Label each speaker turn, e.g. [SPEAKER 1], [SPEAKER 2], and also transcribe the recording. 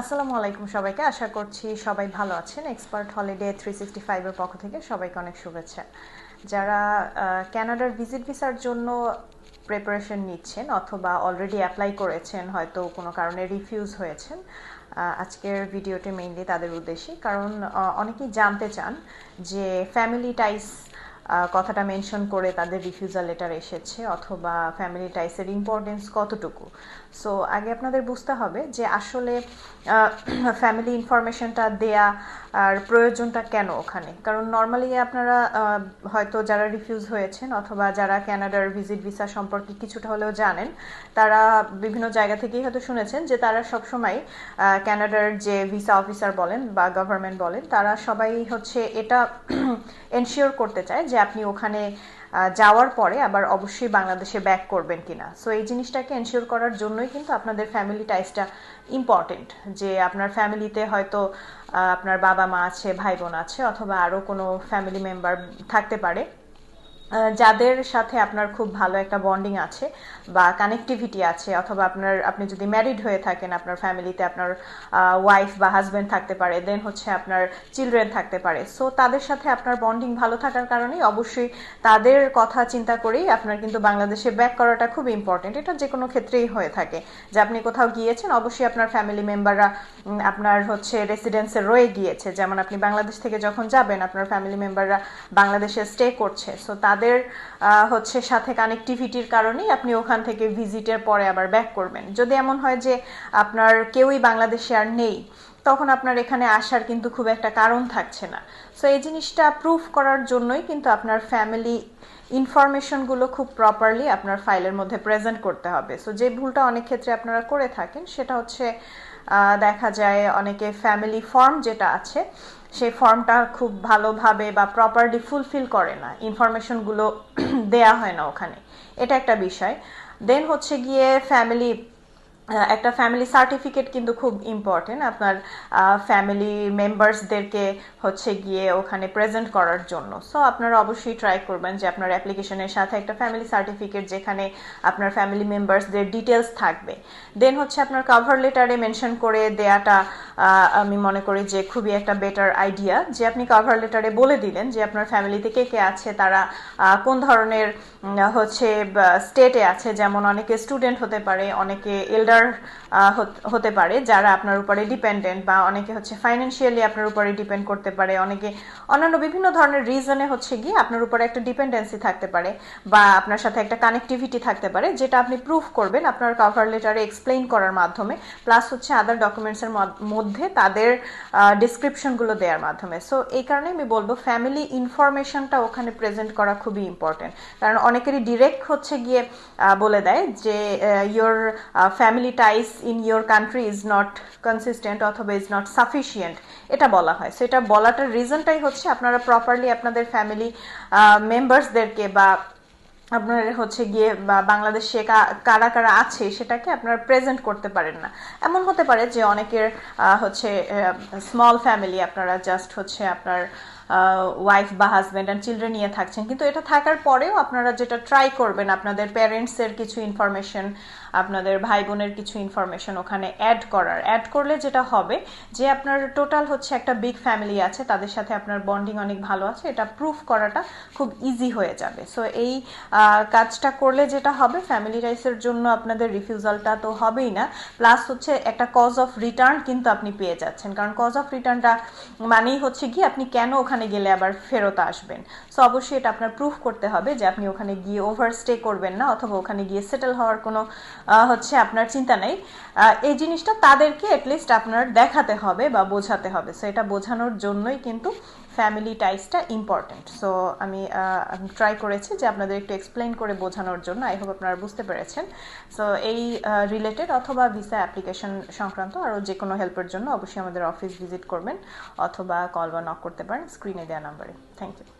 [SPEAKER 1] আসসালামু আলাইকুম সবাইকে। আশা করছি সবাই ভালো আছেন। এক্সপার্ট হলিডে থ্রি সিক্সটি ফাইভের পক্ষ থেকে সবাইকে অনেক শুভেচ্ছা। যারা ক্যানাডার ভিজিট ভিসার জন্য প্রিপারেশন নিচ্ছেন অথবা অলরেডি অ্যাপ্লাই করেছেন, হয়তো কোনো কারণে রিফিউজ হয়েছেন আজকের ভিডিওটি মেইনলি তাদের উদ্দেশ্যে। কারণ অনেকেই জানতে চান যে ফ্যামিলি টাইস কথাটা মেনশন করে তাদের রিফিউজাল লেটার এসেছে অথবা ফ্যামিলি টাইসের ইম্পর্টেন্স কতটুকু? সো আগে আপনাদের বুঝতে হবে যে আসলে ফ্যামিলি ইনফরমেশনটা দেয়া আর প্রয়োজনটা কেন ওখানে? কারণ নর্মালি আপনারা হয়তো যারা রিফিউজ হয়েছেন অথবা যারা ক্যানাডার ভিজিট ভিসা সম্পর্কে কিছুটা হলেও জানেন, তারা বিভিন্ন জায়গা থেকেই হয়তো শুনেছেন যে তারা সবসময় ক্যানাডার যে ভিসা অফিসার বলেন বা গভর্নমেন্ট বলেন, তারা সবাই হচ্ছে এটা এনশিওর করতে চায় যে আপনি ওখানে যাওয়ার পরে আবার অবশ্যই বাংলাদেশে ব্যাক করবেন কিনা। সো এই জিনিসটাকে এনশিওর করার জন্যই কিন্তু আপনাদের ফ্যামিলি টাইসটা ইম্পর্টেন্ট যে আপনার ফ্যামিলিতে হয়তো আপনার বাবা মা আছে ভাই বোন আছে, অথবা আরও কোনো ফ্যামিলি মেম্বার থাকতে পারে। যাদের সাথে আপনার খুব ভালো একটা বন্ডিং আছে বা কানেকটিভিটি আছে, অথবা আপনার, আপনি যদি ম্যারিড হয়ে থাকেন, আপনার ফ্যামিলিতে আপনার ওয়াইফ বা হাজব্যান্ড থাকতে পারে দেন হচ্ছে আপনার চিলড্রেন থাকতে পারে। সো তাদের সাথে আপনার বন্ডিং ভালো থাকার কারণেই অবশ্যই তাদের কথা চিন্তা করেই আপনার কিন্তু বাংলাদেশে ব্যাক করাটা খুব ইম্পর্টেন্ট এটা যে কোনো ক্ষেত্রেই হয়ে থাকে। যে আপনি কোথাও গিয়েছেন, অবশ্যই আপনার ফ্যামিলি মেম্বাররা আপনার হচ্ছে রেসিডেন্সে রয়ে গিয়েছে। যেমন আপনি বাংলাদেশ থেকে যখন যাবেন, আপনার ফ্যামিলি মেম্বাররা বাংলাদেশে স্টে করছে। সো তাদের হচ্ছে সাথে কানেকটিভিটির কারণেই আপনি ওখান থেকে ভিজিটের পরে আবার ব্যাক করবেন। যদি এমন হয় যে আপনার কেউই বাংলাদেশে আর নেই, তখন আপনার এখানে আসার কিন্তু খুব একটা কারণ থাকছে না। সো এই জিনিসটা প্রুফ করার জন্যই কিন্তু আপনার ফ্যামিলি ইনফরমেশনগুলো খুব প্রপারলি আপনার ফাইলের মধ্যে প্রেজেন্ট করতে হবে। সো যে ভুলটা অনেক ক্ষেত্রে আপনারা করে থাকেন, সেটা হচ্ছে দেখা যায় অনেকে ফ্যামিলি ফর্ম যেটা আছে, সেই ফর্মটা খুব ভালোভাবে বা প্রপারলি ফুলফিল করে না। ইনফরমেশনগুলো দেয়া হয় না ওখানে। এটা একটা বিষয়। দেন হচ্ছে গিয়ে ফ্যামিলি একটা ফ্যামিলি সার্টিফিকেট কিন্তু খুব ইম্পর্টেন্ট আপনার ফ্যামিলি মেম্বার্সদেরকে হচ্ছে গিয়ে ওখানে প্রেজেন্ট করার জন্য। সো আপনারা অবশ্যই ট্রাই করবেন যে আপনার অ্যাপ্লিকেশনের সাথে একটা ফ্যামিলি সার্টিফিকেট যেখানে আপনার ফ্যামিলি মেম্বার্সদের ডিটেলস থাকবে। দেন হচ্ছে আপনার কাভার লেটারে মেনশন করে দেয়াটা আমি মনে করি যে খুবই একটা বেটার আইডিয়া যে আপনি কভার লেটারে বলে দিলেন যে আপনার ফ্যামিলিতে কে কে আছে, তারা কোন ধরনের হচ্ছে স্টেটে আছে। যেমন অনেকে স্টুডেন্ট হতে পারে, অনেকে এল্ডার হতে পারে, যারা আপনার উপরে ডিপেন্ডেন্ট বা অনেকে হচ্ছে ফাইন্যান্সিয়ালি আপনার উপরে ডিপেন্ড করতে পারে। অনেকে, অন্যান্য বিভিন্ন ধরনের রিজনে হচ্ছে গিয়ে আপনার উপরে একটা ডিপেন্ডেন্সি থাকতে পারে বা আপনার সাথে একটা কানেক্টিভিটি থাকতে পারে, যেটা আপনি প্রুফ করবেন আপনার কভার লেটারে এক্সপ্লেইন করার মাধ্যমে। প্লাস হচ্ছে আদার ডকুমেন্টসের মধ্যে তাদের ডিসক্রিপশনগুলো দেওয়ার মাধ্যমে। সো এই কারণে আমি বলব ফ্যামিলি ইনফরমেশনটা ওখানে প্রেজেন্ট করা খুবই ইম্পর্টেন্ট কারণ অনেকেরই ডিরেক্ট হচ্ছে গিয়ে বলে দেয় যে your family ties in your country is not consistent অথবা ইজ নট সাফিসিয়েন্ট এটা বলা হয়। সো এটা বলাটার রিজনটাই হচ্ছে আপনারা প্রপারলি আপনাদের ফ্যামিলি মেম্বার্সদেরকে বা আপনার হচ্ছে গিয়ে বাংলাদেশে কারা কারা আছে সেটাকে আপনারা প্রেজেন্ট করতে পারেন না। এমন হতে পারে যে অনেকের হচ্ছে স্মল ফ্যামিলি আপনারা জাস্ট হচ্ছে আপনার ওয়াইফ বা হাজব্যান্ড অ্যান্ড চিলড্রেন নিয়ে থাকছেন। কিন্তু এটা থাকার পরেও আপনারা যেটা ট্রাই করবেন, আপনাদের প্যারেন্টসের কিছু ইনফরমেশন আপনাদের ভাই বোনের কিছু ইনফরমেশন ওখানে অ্যাড করার। অ্যাড করলে যেটা হবে যে আপনার টোটাল হচ্ছে একটা বিগ ফ্যামিলি আছে, তাদের সাথে আপনার বন্ডিং অনেক ভালো আছে, এটা প্রুফ করাটা খুব ইজি হয়ে যাবে। সো এই কাজটা করলে যেটা হবে ফ্যামিলি রাইসের জন্য আপনাদের রিফিউজালটা তো হবেই না। প্লাস হচ্ছে একটা কজ অফ রিটার্ন কিন্তু আপনি পেয়ে যাচ্ছেন। কারণ কজ অফ রিটার্নটা মানেই হচ্ছে কি আপনি কেন ওখানে গেলে আবার ফেরত আসবেন। সো অবশ্যই এটা আপনার প্রুফ করতে হবে যে আপনি ওখানে গিয়ে ওভারস্টে করবেন না অথবা ওখানে গিয়ে সেটেল হওয়ার কোনো হচ্ছে আপনার চিন্তা নেই। এই জিনিসটা তাদেরকে অ্যাটলিস্ট আপনার দেখাতে হবে বা বোঝাতে হবে। সো এটা বোঝানোর জন্যই কিন্তু ফ্যামিলি টাইসটা ইম্পর্টেন্ট সো আমি ট্রাই করেছি যে আপনাদের একটু এক্সপ্লেন করে বোঝানোর জন্য। আই হোপ আপনারা বুঝতে পেরেছেন। সো এই রিলেটেড অথবা ভিসা অ্যাপ্লিকেশন সংক্রান্ত আরও যে কোনো হেল্পের জন্য অবশ্যই আমাদের অফিস ভিজিট করবেন অথবা কল বা নক করতে পারেন স্ক্রিনে দেওয়া নাম্বারে থ্যাংক ইউ